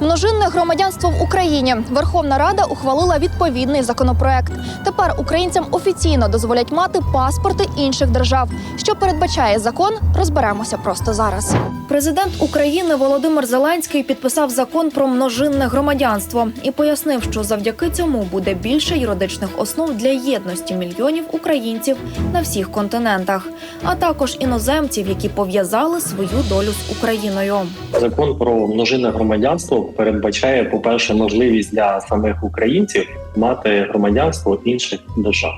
Множинне громадянство в Україні. Верховна Рада ухвалила відповідний законопроект. Тепер українцям офіційно дозволять мати паспорти інших держав. Що передбачає закон, розберемося просто зараз. Президент України Володимир Зеленський підписав закон про множинне громадянство і пояснив, що завдяки цьому буде більше юридичних основ для єдності мільйонів українців на всіх континентах, а також іноземців, які пов'язали свою долю з Україною. Закон про множинне громадянство передбачає, по-перше, можливість для самих українців мати громадянство інших держав,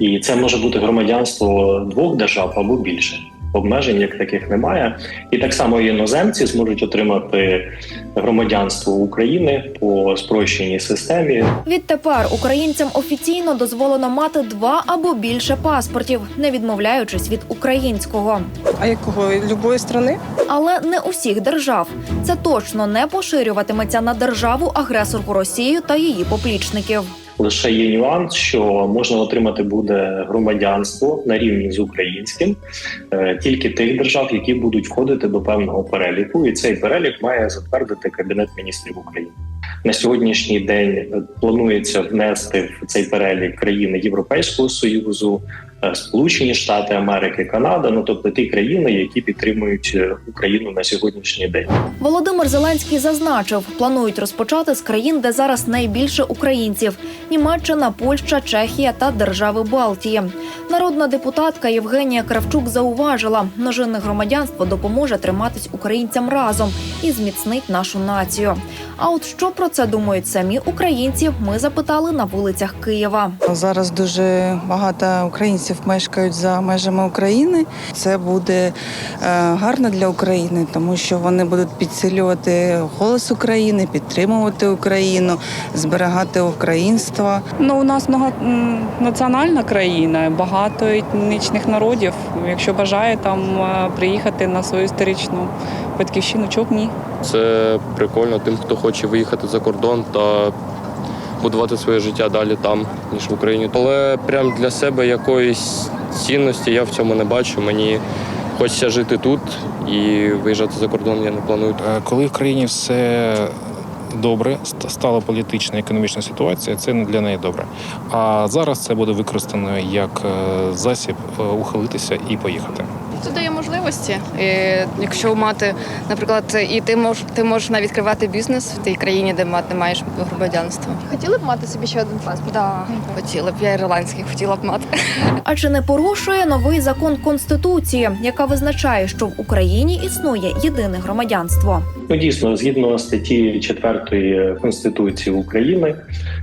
і це може бути громадянство двох держав або більше. Обмежень як таких немає, і так само іноземці зможуть отримати громадянство України по спрощеній системі. Відтепер українцям офіційно дозволено мати два або більше паспортів, не відмовляючись від українського. А якого любої страни? Але не усіх держав. Це точно не поширюватиметься на державу агресорку Росію та її поплічників. Лише є нюанс, що можна отримати буде громадянство на рівні з українським е, тільки тих держав, які будуть входити до певного переліку, і цей перелік має затвердити кабінет міністрів України. На сьогоднішній день е, планується внести в цей перелік країни Європейського союзу, Сполучені Штати Америки, Канада, ну тобто ті країни, які підтримують е, Україну на сьогоднішній день. Володимир Зеленський зазначив, планують розпочати з країн, де зараз найбільше українців: Німеччина, Польща, Чехія та держави Балтії. Народна депутатка Євгенія Кравчук зауважила, множинне громадянство допоможе триматись українцям разом і зміцнить нашу націю. А от що про це думають самі українці, ми запитали на вулицях Києва. Зараз дуже багато українців мешкають за межами України. Це буде е, гарно для України, тому що вони будуть підсилювати голос України, підтримувати Україну, зберігати українство. Ну, у нас многонаціональна країна, багато етнічних народів. Якщо бажає там е, приїхати на свою історичну батьківщину, чого б ні. Це прикольно тим, хто хоче виїхати за кордон та будувати своє життя далі там, ніж в Україні. Але прям для себе якоїсь цінності я в цьому не бачу. Мені хочеться жити тут і виїжджати за кордон я не планую. Е, Коли в країні все добре, стала політична економічна ситуація, це не для неї добре. А зараз це буде використано як е, засіб е, ухилитися і поїхати. Це дає можливості. І якщо мати, наприклад, і ти можеш ти можеш навіть відкривати бізнес в тій країні, де мати маєш громадянство. Хотіли б мати собі ще один паспорт? Да, хотіла б я ірландський, хотіла б мати. А чи не порушує новий закон конституції, яка визначає, що в Україні існує єдине громадянство? Ну, дійсно, згідно статті 4 Конституції України,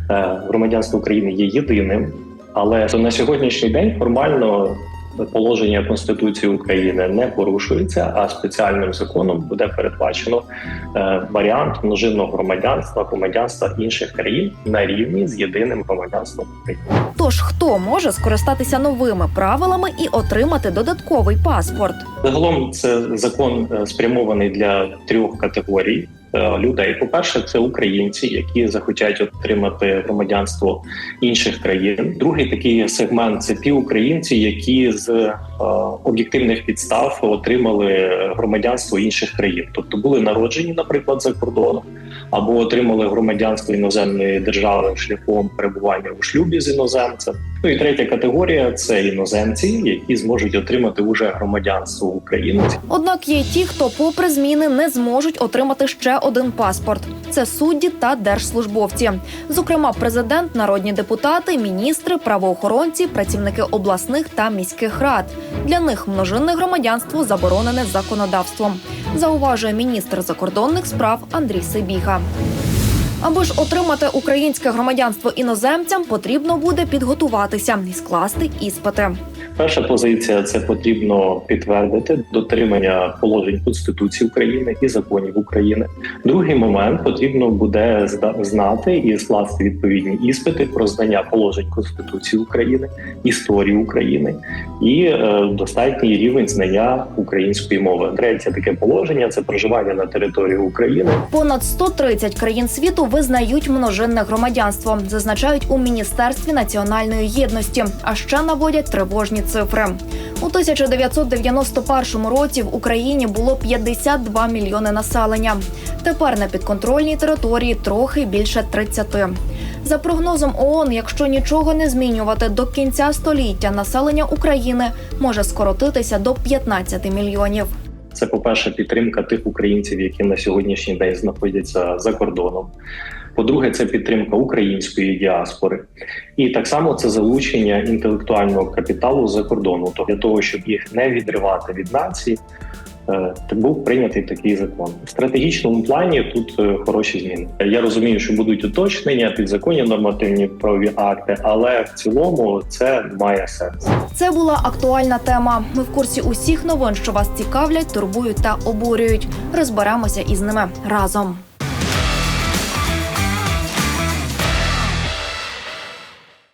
е, громадянство України є єдиним, але на сьогоднішній день формально положення Конституції України не порушується, а спеціальним законом буде передбачено е, варіант множинного громадянства, громадянства інших країн на рівні з єдиним громадянством України. Тож хто може скористатися новими правилами і отримати додатковий паспорт? Загалом це закон е, спрямований для трьох категорій людей. По перше, це українці, які захотять отримати громадянство інших країн. Другий такий сегмент це ті українці, які з е, об'єктивних підстав отримали громадянство інших країн, тобто були народжені, наприклад, за кордоном, або отримали громадянство іноземної держави шляхом перебування у шлюбі з іноземцем. Ну і третя категорія це іноземці, які зможуть отримати уже громадянство України. Однак є ті, хто, попри зміни, не зможуть отримати ще один паспорт. Це судді та держслужбовці. Зокрема, президент, народні депутати, міністри, правоохоронці, працівники обласних та міських рад. Для них множинне громадянство заборонене законодавством. Зауважує міністр закордонних справ Андрій Сибіга. Аби ж отримати українське громадянство іноземцям, потрібно буде підготуватися і скласти іспити. Перша позиція це потрібно підтвердити дотримання положень Конституції України і законів України. Другий момент потрібно буде знати і скласти відповідні іспити про знання положень Конституції України, історії України і е, достатній рівень знання української мови. Третє таке положення це проживання на території України. Понад 130 країн світу визнають множинне громадянство, зазначають у міністерстві національної єдності. А ще наводять тривожні цифри. У 1991 році в Україні було 52 мільйони населення. Тепер на підконтрольній території трохи більше 30. За прогнозом ООН, якщо нічого не змінювати до кінця століття, населення України може скоротитися до 15 мільйонів. Це, по-перше, підтримка тих українців, які на сьогоднішній день знаходяться за кордоном. По-друге, це підтримка української діаспори, і так само це залучення інтелектуального капіталу за кордону. То для того, щоб їх не відривати від нації, е, був прийнятий такий закон. В стратегічному плані тут е, хороші зміни. Я розумію, що будуть уточнення, підзаконні нормативні правові акти, але в цілому це має сенс. Це була актуальна тема. Ми в курсі усіх новин, що вас цікавлять, турбують та обурюють. Розберемося із ними разом.